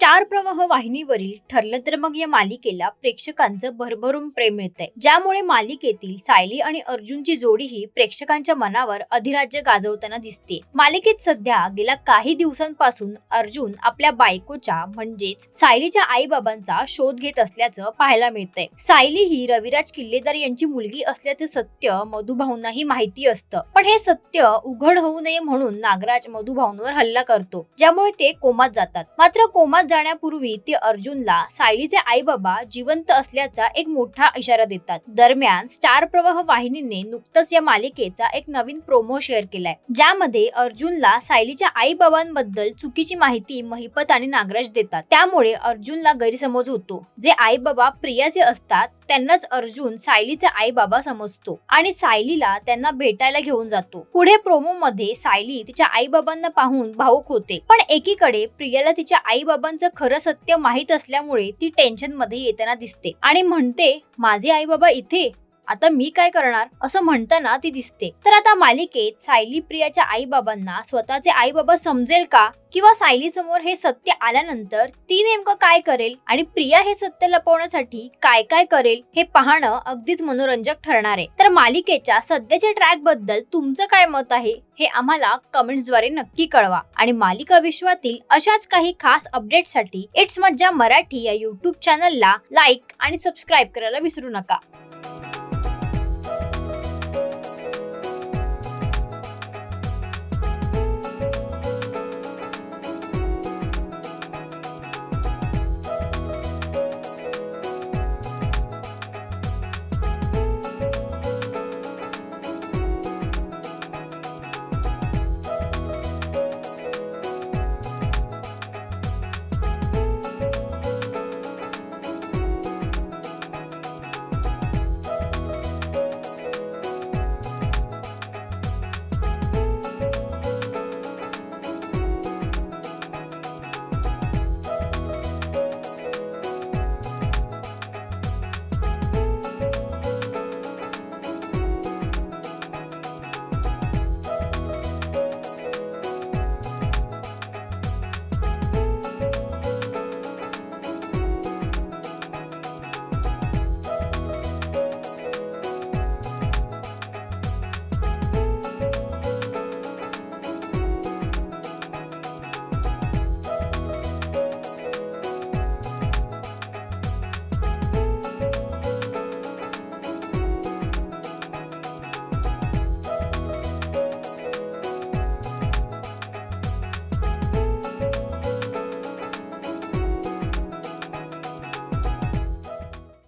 Star प्रवाह वाहिनीवरील ठरलं तर मग या मालिकेला प्रेक्षकांचं भरभरून प्रेम मिळतंय. ज्यामुळे मालिकेतील सायली आणि अर्जुनची जोडी ही प्रेक्षकांच्या मनावर अधिराज्य गाजवताना दिसते मालिकेत सध्या गेल्या काही दिवसांपासून अर्जुन आपल्या बायकोच्या म्हणजेच सायलीच्या आई बाबांचा शोध घेत असल्याचं पाहायला मिळतंय. सायली ही रविराज किल्लेदार यांची मुलगी असल्याचं सत्य मधुभाऊंनाही माहिती असतं. पण हे सत्य उघड होऊ नये म्हणून नागराज मधुभाऊंवर हल्ला करतो ज्यामुळे ते कोमात जातात. मात्र कोमात जाण्यापूर्वी ते अर्जुनला सायलीचे आई बाबा जिवंत असल्याचा एक मोठा इशारा देतात. दरम्यान स्टार प्रवाह वाहिनीने नुकतंच या मालिकेचा एक नवीन प्रोमो शेअर केलाय. ज्यामध्ये अर्जुनला सायलीच्या आई बाबांबद्दल चुकीची माहिती महिपत आणि नागराज देतात. त्यामुळे अर्जुनला गैरसमज होतो. जे आई बाबा प्रियाचे असतात त्यांनाच अर्जुन सायलीचे आई बाबा समजतो आणि सायलीला त्यांना भेटायला घेऊन जातो. पुढे प्रोमो मध्ये सायली तिच्या आई बाबांना पाहून भाऊक होते. पण एकीकडे प्रियाला तिच्या आई बाबांचं खरं सत्य माहीत असल्यामुळे ती टेन्शनमध्ये येताना दिसते आणि म्हणते माझे आई बाबा इथे? आता मी काय करणार? असं म्हणताना ती दिसते. तर आता मालिकेत सायली प्रियाच्या आई बाबांना स्वतःचे आई बाबा समजेल का? किंवा सायली समोर हे सत्य आल्यानंतर ती नेमकं काय करेल? आणि प्रिया हे सत्य लपवण्यासाठी काय काय करेल? हे पाहणं अगदीच मनोरंजक ठरणार आहे. तर मालिकेच्या सध्याच्या ट्रॅकबद्दल तुमचं काय मत आहे? हे आम्हाला कमेंट्सद्वारे नक्की कळवा. आणि मालिका विश्वातील अशाच काही खास अपडेटसाठी इट्स मज्जा मराठी या युट्यूब चॅनलला लाईक आणि सबस्क्राईब करायला विसरू नका.